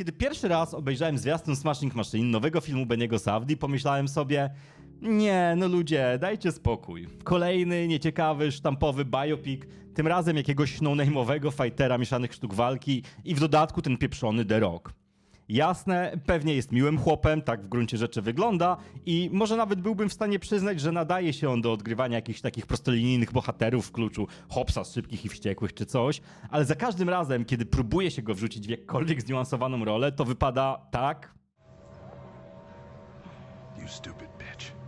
Kiedy pierwszy raz obejrzałem zwiastun Smashing Machine, nowego filmu Beniego Savdi, pomyślałem sobie, nie, no ludzie, dajcie spokój. Kolejny, nieciekawy, sztampowy biopic, tym razem jakiegoś no-name'owego fightera mieszanych sztuk walki i w dodatku ten pieprzony The Rock. Jasne, pewnie jest miłym chłopem, tak w gruncie rzeczy wygląda i może nawet byłbym w stanie przyznać, że nadaje się on do odgrywania jakichś takich prostolinijnych bohaterów w kluczu Hopsa z Szybkich i Wściekłych czy coś, ale za każdym razem, kiedy próbuje się go wrzucić w jakkolwiek zniuansowaną rolę, to wypada tak, You stupid bitch.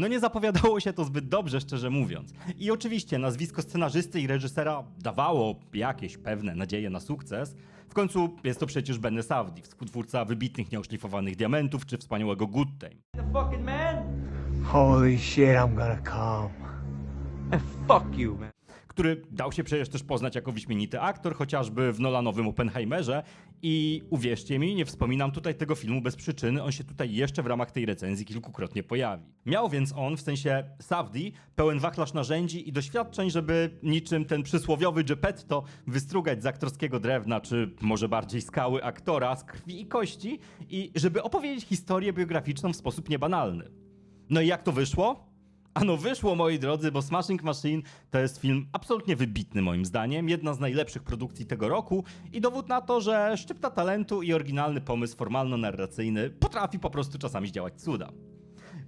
No nie zapowiadało się to zbyt dobrze, szczerze mówiąc. I oczywiście nazwisko scenarzysty i reżysera dawało jakieś pewne nadzieje na sukces. W końcu jest to przecież Benny Savdi, współtwórca wybitnych nieoszlifowanych diamentów czy wspaniałego Good Time. fucking man. Holy shit, I'm gonna come. And fuck you, man. Który dał się przecież też poznać jako wyśmienity aktor, chociażby w Nolanowym Oppenheimerze. I uwierzcie mi, nie wspominam tutaj tego filmu bez przyczyny, on się tutaj jeszcze w ramach tej recenzji kilkukrotnie pojawi. Miał więc on, w sensie Savdi, pełen wachlarz narzędzi i doświadczeń, żeby niczym ten przysłowiowy Geppetto wystrugać z aktorskiego drewna, czy może bardziej skały aktora z krwi i kości i żeby opowiedzieć historię biograficzną w sposób niebanalny. No i jak to wyszło? Ano wyszło, moi drodzy, bo Smashing Machine to jest film absolutnie wybitny moim zdaniem, jedna z najlepszych produkcji tego roku i dowód na to, że szczypta talentu i oryginalny pomysł formalno-narracyjny potrafi po prostu czasami zdziałać cuda.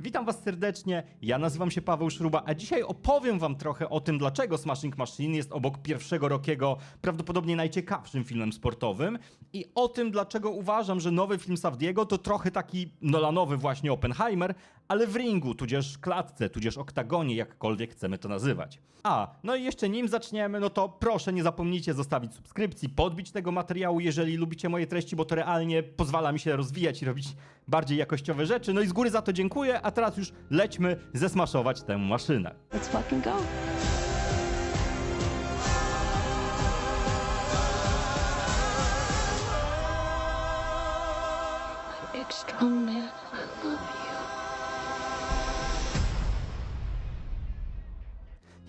Witam Was serdecznie, ja nazywam się Paweł Szruba, a dzisiaj opowiem Wam trochę o tym, dlaczego Smashing Machine jest obok pierwszego Rockiego prawdopodobnie najciekawszym filmem sportowym i o tym, dlaczego uważam, że nowy film Savdiego to trochę taki Nolanowy właśnie Oppenheimer, ale w ringu, tudzież klatce, tudzież oktagonie, jakkolwiek chcemy to nazywać. A, no i jeszcze nim zaczniemy, no to proszę nie zapomnijcie zostawić subskrypcji, podbić tego materiału, jeżeli lubicie moje treści, bo to realnie pozwala mi się rozwijać i robić bardziej jakościowe rzeczy. No i z góry za to dziękuję, a teraz już lećmy zesmaszować tę maszynę. Let's fucking go. Strong man,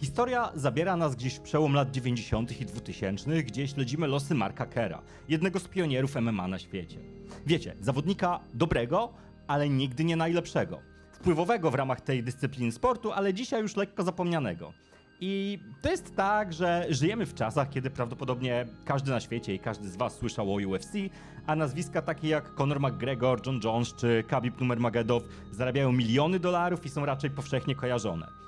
Historia zabiera nas gdzieś w przełom lat 90. i 2000, gdzie śledzimy losy Marka Kera, jednego z pionierów MMA na świecie. Wiecie, zawodnika dobrego, ale nigdy nie najlepszego. Wpływowego w ramach tej dyscypliny sportu, ale dzisiaj już lekko zapomnianego. I to jest tak, że żyjemy w czasach, kiedy prawdopodobnie każdy na świecie i każdy z Was słyszał o UFC, a nazwiska takie jak Conor McGregor, John Jones czy Khabib Nurmagomedov zarabiają miliony dolarów i są raczej powszechnie kojarzone.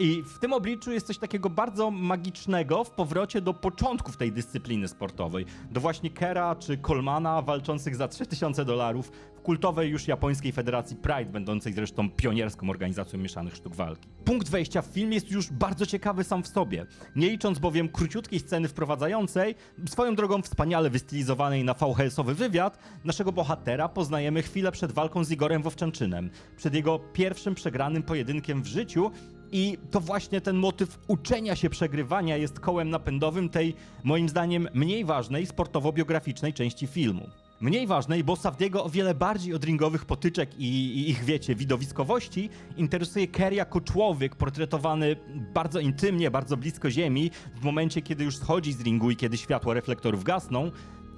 I w tym obliczu jest coś takiego bardzo magicznego w powrocie do początków tej dyscypliny sportowej. Do właśnie Kera czy Colmana walczących za 3000 dolarów w kultowej już japońskiej federacji Pride, będącej zresztą pionierską organizacją mieszanych sztuk walki. Punkt wejścia w film jest już bardzo ciekawy sam w sobie. Nie licząc bowiem króciutkiej sceny wprowadzającej, swoją drogą wspaniale wystylizowanej na VHS-owy wywiad, naszego bohatera poznajemy chwilę przed walką z Igorem Wowczanczynem. Przed jego pierwszym przegranym pojedynkiem w życiu i to właśnie ten motyw uczenia się przegrywania jest kołem napędowym tej, moim zdaniem, mniej ważnej sportowo-biograficznej części filmu. Mniej ważnej, bo Savdiego o wiele bardziej od ringowych potyczek i, i ich, wiecie, widowiskowości interesuje Kerry jako człowiek portretowany bardzo intymnie, bardzo blisko ziemi, w momencie, kiedy już schodzi z ringu i kiedy światła reflektorów gasną.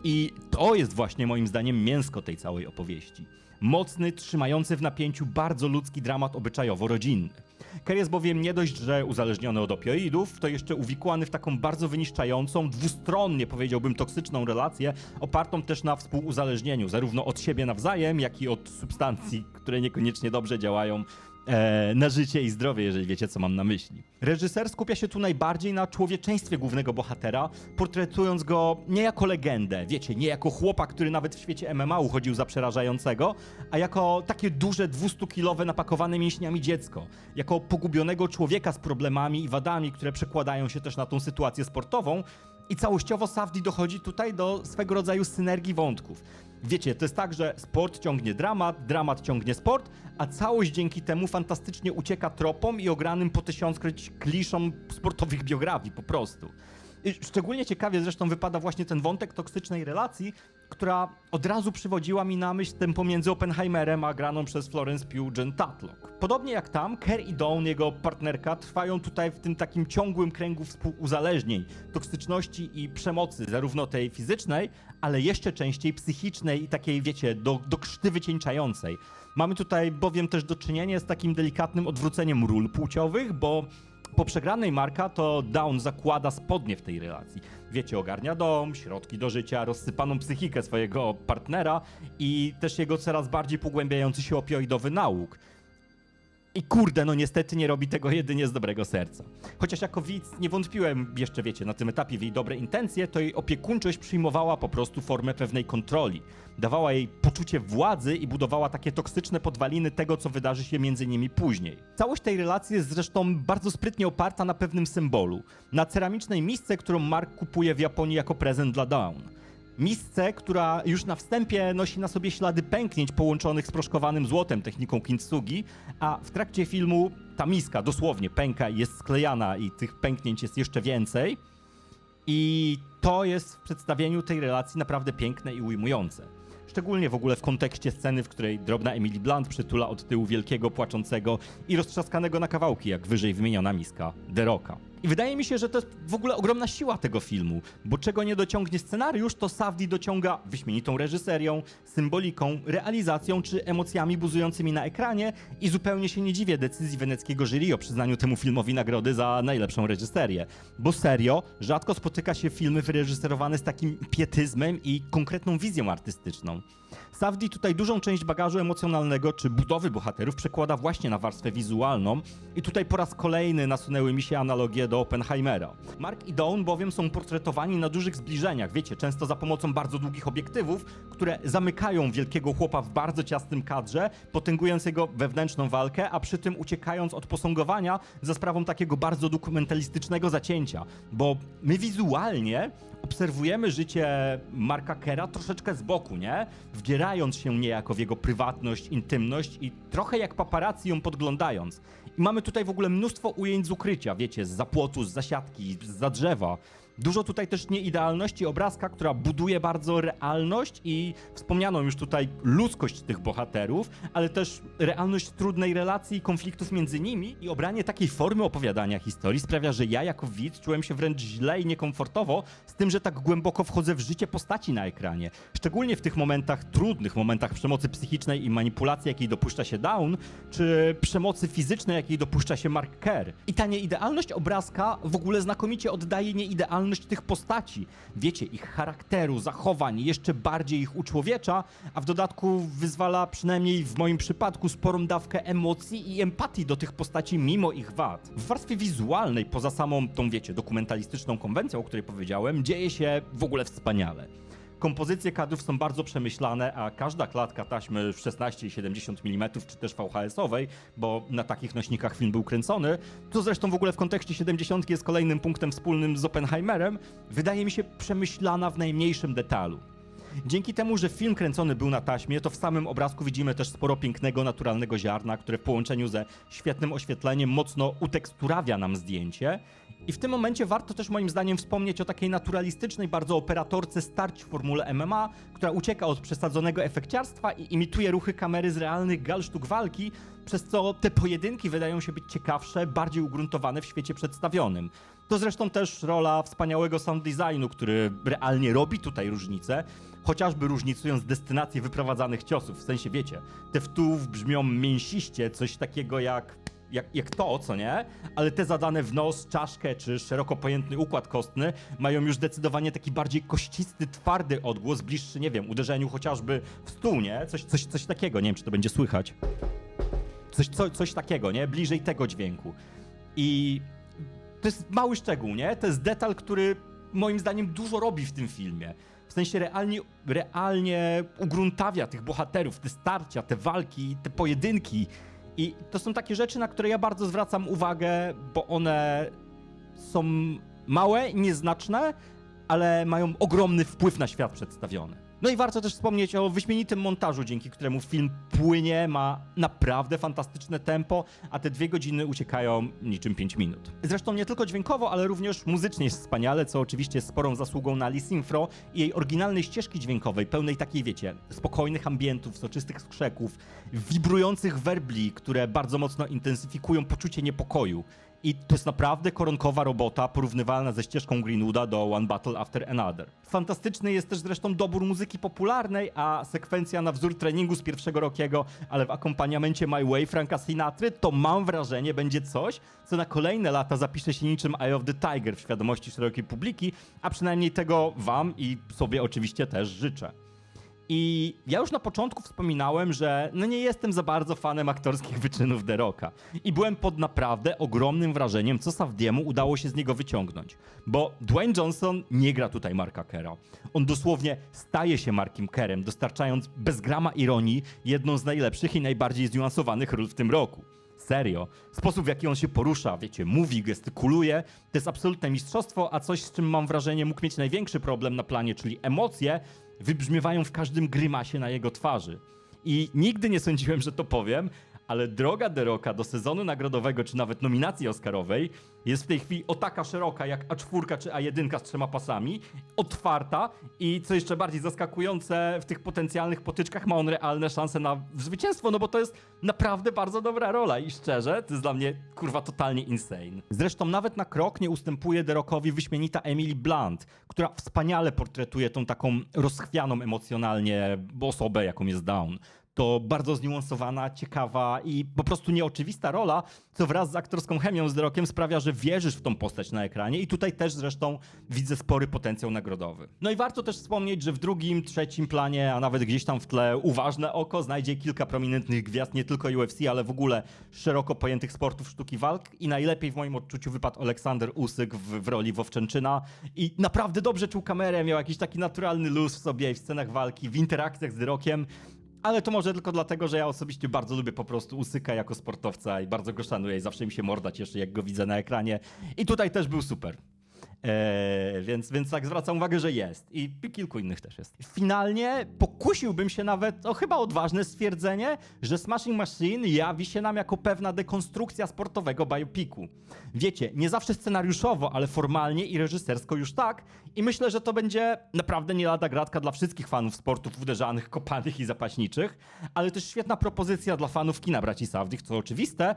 I to jest właśnie moim zdaniem mięsko tej całej opowieści. Mocny, trzymający w napięciu bardzo ludzki dramat obyczajowo-rodzinny. Kerr jest bowiem nie dość, że uzależniony od opioidów, to jeszcze uwikłany w taką bardzo wyniszczającą, dwustronnie powiedziałbym toksyczną relację, opartą też na współuzależnieniu, zarówno od siebie nawzajem, jak i od substancji, które niekoniecznie dobrze działają e, na życie i zdrowie, jeżeli wiecie, co mam na myśli. Reżyser skupia się tu najbardziej na człowieczeństwie głównego bohatera, portretując go nie jako legendę, wiecie, nie jako chłopa, który nawet w świecie MMA uchodził za przerażającego, a jako takie duże, 200-kilowe, napakowane mięśniami dziecko, jako pogubionego człowieka z problemami i wadami, które przekładają się też na tą sytuację sportową, i całościowo Safdi dochodzi tutaj do swego rodzaju synergii wątków. Wiecie, to jest tak, że sport ciągnie dramat, dramat ciągnie sport, a całość dzięki temu fantastycznie ucieka tropom i ogranym po tysiąckroć kliszom sportowych biografii po prostu. Szczególnie ciekawie zresztą wypada właśnie ten wątek toksycznej relacji, która od razu przywodziła mi na myśl ten pomiędzy Oppenheimerem a graną przez Florence Pugh Jen Tatlock. Podobnie jak tam, Kerr i Dawn, jego partnerka, trwają tutaj w tym takim ciągłym kręgu współuzależnień, toksyczności i przemocy, zarówno tej fizycznej, ale jeszcze częściej psychicznej i takiej, wiecie, do, do krzty wycieńczającej. Mamy tutaj bowiem też do czynienia z takim delikatnym odwróceniem ról płciowych, bo po przegranej Marka to Down zakłada spodnie w tej relacji. Wiecie, ogarnia dom, środki do życia, rozsypaną psychikę swojego partnera i też jego coraz bardziej pogłębiający się opioidowy nauk. I kurde, no niestety nie robi tego jedynie z dobrego serca. Chociaż jako widz nie wątpiłem jeszcze, wiecie, na tym etapie w jej dobre intencje, to jej opiekuńczość przyjmowała po prostu formę pewnej kontroli. Dawała jej poczucie władzy i budowała takie toksyczne podwaliny tego, co wydarzy się między nimi później. Całość tej relacji jest zresztą bardzo sprytnie oparta na pewnym symbolu. Na ceramicznej misce, którą Mark kupuje w Japonii jako prezent dla Dawn. Misce, która już na wstępie nosi na sobie ślady pęknięć połączonych z proszkowanym złotem techniką kintsugi, a w trakcie filmu ta miska dosłownie pęka i jest sklejana i tych pęknięć jest jeszcze więcej. I to jest w przedstawieniu tej relacji naprawdę piękne i ujmujące. Szczególnie w ogóle w kontekście sceny, w której drobna Emily Blunt przytula od tyłu wielkiego, płaczącego i roztrzaskanego na kawałki, jak wyżej wymieniona miska, The Rocka. I wydaje mi się, że to jest w ogóle ogromna siła tego filmu, bo czego nie dociągnie scenariusz, to Safdie dociąga wyśmienitą reżyserią, symboliką, realizacją czy emocjami buzującymi na ekranie i zupełnie się nie dziwię decyzji weneckiego jury o przyznaniu temu filmowi nagrody za najlepszą reżyserię. Bo serio, rzadko spotyka się filmy wyreżyserowane z takim pietyzmem i konkretną wizją artystyczną. Safdie tutaj dużą część bagażu emocjonalnego czy budowy bohaterów przekłada właśnie na warstwę wizualną i tutaj po raz kolejny nasunęły mi się analogie do Oppenheimera. Mark i Dawn bowiem są portretowani na dużych zbliżeniach, wiecie, często za pomocą bardzo długich obiektywów, które zamykają wielkiego chłopa w bardzo ciasnym kadrze, potęgując jego wewnętrzną walkę, a przy tym uciekając od posągowania za sprawą takiego bardzo dokumentalistycznego zacięcia, bo my wizualnie obserwujemy życie Marka Kera troszeczkę z boku, nie? Wdzierając się niejako w jego prywatność, intymność i trochę jak paparazzi ją podglądając. I mamy tutaj w ogóle mnóstwo ujęć z ukrycia, wiecie, z zapłotu, z zasiadki, z za drzewa. Dużo tutaj też nieidealności obrazka, która buduje bardzo realność i wspomnianą już tutaj ludzkość tych bohaterów, ale też realność trudnej relacji i konfliktów między nimi i obranie takiej formy opowiadania historii sprawia, że ja jako widz czułem się wręcz źle i niekomfortowo z tym, że tak głęboko wchodzę w życie postaci na ekranie. Szczególnie w tych momentach, trudnych momentach przemocy psychicznej i manipulacji, jakiej dopuszcza się Down, czy przemocy fizycznej, jakiej dopuszcza się Mark Kerr. I ta nieidealność obrazka w ogóle znakomicie oddaje nieidealność tych postaci. Wiecie, ich charakteru, zachowań, jeszcze bardziej ich uczłowiecza, a w dodatku wyzwala przynajmniej w moim przypadku sporą dawkę emocji i empatii do tych postaci mimo ich wad. W warstwie wizualnej, poza samą tą, wiecie, dokumentalistyczną konwencją, o której powiedziałem, dzieje się w ogóle wspaniale. Kompozycje kadrów są bardzo przemyślane, a każda klatka taśmy w 16 i 70 mm, czy też VHS-owej, bo na takich nośnikach film był kręcony, co zresztą w ogóle w kontekście 70 jest kolejnym punktem wspólnym z Oppenheimerem, wydaje mi się przemyślana w najmniejszym detalu. Dzięki temu, że film kręcony był na taśmie, to w samym obrazku widzimy też sporo pięknego, naturalnego ziarna, które w połączeniu ze świetnym oświetleniem mocno uteksturawia nam zdjęcie. I w tym momencie warto też moim zdaniem wspomnieć o takiej naturalistycznej bardzo operatorce starć w formule MMA, która ucieka od przesadzonego efekciarstwa i imituje ruchy kamery z realnych gal sztuk walki, przez co te pojedynki wydają się być ciekawsze, bardziej ugruntowane w świecie przedstawionym. To zresztą też rola wspaniałego sound designu, który realnie robi tutaj różnicę, chociażby różnicując destynację wyprowadzanych ciosów. W sensie, wiecie, te wtów brzmią mięsiście, coś takiego jak jak, jak to, co nie? Ale te zadane w nos, czaszkę czy szeroko pojętny układ kostny mają już zdecydowanie taki bardziej kościsty, twardy odgłos, bliższy, nie wiem, uderzeniu chociażby w stół, nie? Coś, coś, coś takiego, nie wiem, czy to będzie słychać. Coś, co, coś takiego, nie? Bliżej tego dźwięku. I to jest mały szczegół, nie? To jest detal, który moim zdaniem dużo robi w tym filmie. W sensie realnie, realnie ugruntawia tych bohaterów, te starcia, te walki, te pojedynki. I to są takie rzeczy, na które ja bardzo zwracam uwagę, bo one są małe, nieznaczne, ale mają ogromny wpływ na świat przedstawiony. No i warto też wspomnieć o wyśmienitym montażu, dzięki któremu film płynie, ma naprawdę fantastyczne tempo, a te dwie godziny uciekają niczym 5 minut. Zresztą nie tylko dźwiękowo, ale również muzycznie jest wspaniale, co oczywiście jest sporą zasługą na Alice Infro i jej oryginalnej ścieżki dźwiękowej, pełnej takiej, wiecie, spokojnych ambientów, soczystych skrzeków, wibrujących werbli, które bardzo mocno intensyfikują poczucie niepokoju. I to jest naprawdę koronkowa robota, porównywalna ze ścieżką Greenwooda do One Battle After Another. Fantastyczny jest też zresztą dobór muzyki popularnej, a sekwencja na wzór treningu z pierwszego Rockiego, ale w akompaniamencie My Way Franka Sinatry, to mam wrażenie będzie coś, co na kolejne lata zapisze się niczym Eye of the Tiger w świadomości szerokiej publiki, a przynajmniej tego wam i sobie oczywiście też życzę. I ja już na początku wspominałem, że no nie jestem za bardzo fanem aktorskich wyczynów The Rocka. I byłem pod naprawdę ogromnym wrażeniem, co Savdiemu udało się z niego wyciągnąć. Bo Dwayne Johnson nie gra tutaj Marka Kera. On dosłownie staje się Markiem Kerem, dostarczając bez grama ironii jedną z najlepszych i najbardziej zniuansowanych ról w tym roku. Serio. Sposób, w jaki on się porusza, wiecie, mówi, gestykuluje, to jest absolutne mistrzostwo, a coś, z czym mam wrażenie mógł mieć największy problem na planie, czyli emocje, wybrzmiewają w każdym grymasie na jego twarzy. I nigdy nie sądziłem, że to powiem, ale droga Deroka do sezonu nagrodowego, czy nawet nominacji Oscarowej jest w tej chwili o taka szeroka jak A4 czy A1 z trzema pasami, otwarta i co jeszcze bardziej zaskakujące, w tych potencjalnych potyczkach ma on realne szanse na zwycięstwo, no bo to jest naprawdę bardzo dobra rola i szczerze, to jest dla mnie kurwa totalnie insane. Zresztą nawet na krok nie ustępuje Derokowi wyśmienita Emily Blunt, która wspaniale portretuje tą taką rozchwianą emocjonalnie osobę, jaką jest Down to bardzo zniuansowana, ciekawa i po prostu nieoczywista rola, co wraz z aktorską chemią z Rokiem sprawia, że wierzysz w tą postać na ekranie i tutaj też zresztą widzę spory potencjał nagrodowy. No i warto też wspomnieć, że w drugim, trzecim planie, a nawet gdzieś tam w tle uważne oko znajdzie kilka prominentnych gwiazd nie tylko UFC, ale w ogóle szeroko pojętych sportów sztuki walk i najlepiej w moim odczuciu wypadł Aleksander Usyk w, w roli Wowczęczyna i naprawdę dobrze czuł kamerę, miał jakiś taki naturalny luz w sobie w scenach walki, w interakcjach z Rokiem. Ale to może tylko dlatego, że ja osobiście bardzo lubię po prostu Usyka jako sportowca i bardzo go szanuję i zawsze mi się morda cieszy, jak go widzę na ekranie. I tutaj też był super. Eee, więc, więc tak zwracam uwagę, że jest. I kilku innych też jest. Finalnie pokusiłbym się nawet o chyba odważne stwierdzenie, że Smashing Machine jawi się nam jako pewna dekonstrukcja sportowego biopiku. Wiecie, nie zawsze scenariuszowo, ale formalnie i reżysersko już tak. I myślę, że to będzie naprawdę nie lada gratka dla wszystkich fanów sportów uderzanych, kopanych i zapaśniczych, ale też świetna propozycja dla fanów kina braci Sawdych, co oczywiste,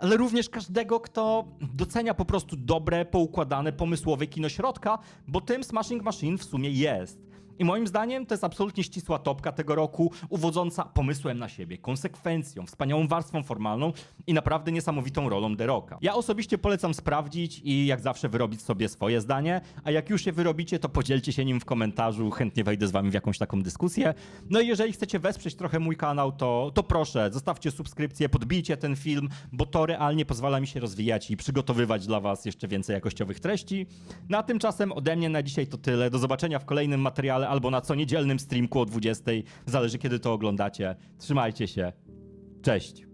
ale również każdego, kto docenia po prostu dobre, poukładane, pomysłowe kino środka, bo tym Smashing Machine w sumie jest. I moim zdaniem to jest absolutnie ścisła topka tego roku, uwodząca pomysłem na siebie, konsekwencją, wspaniałą warstwą formalną i naprawdę niesamowitą rolą The Rocka. Ja osobiście polecam sprawdzić i jak zawsze wyrobić sobie swoje zdanie, a jak już je wyrobicie, to podzielcie się nim w komentarzu, chętnie wejdę z wami w jakąś taką dyskusję. No i jeżeli chcecie wesprzeć trochę mój kanał, to, to proszę, zostawcie subskrypcję, podbijcie ten film, bo to realnie pozwala mi się rozwijać i przygotowywać dla was jeszcze więcej jakościowych treści. No a tymczasem ode mnie na dzisiaj to tyle. Do zobaczenia w kolejnym materiale albo na co niedzielnym streamku o 20. Zależy kiedy to oglądacie. Trzymajcie się. Cześć.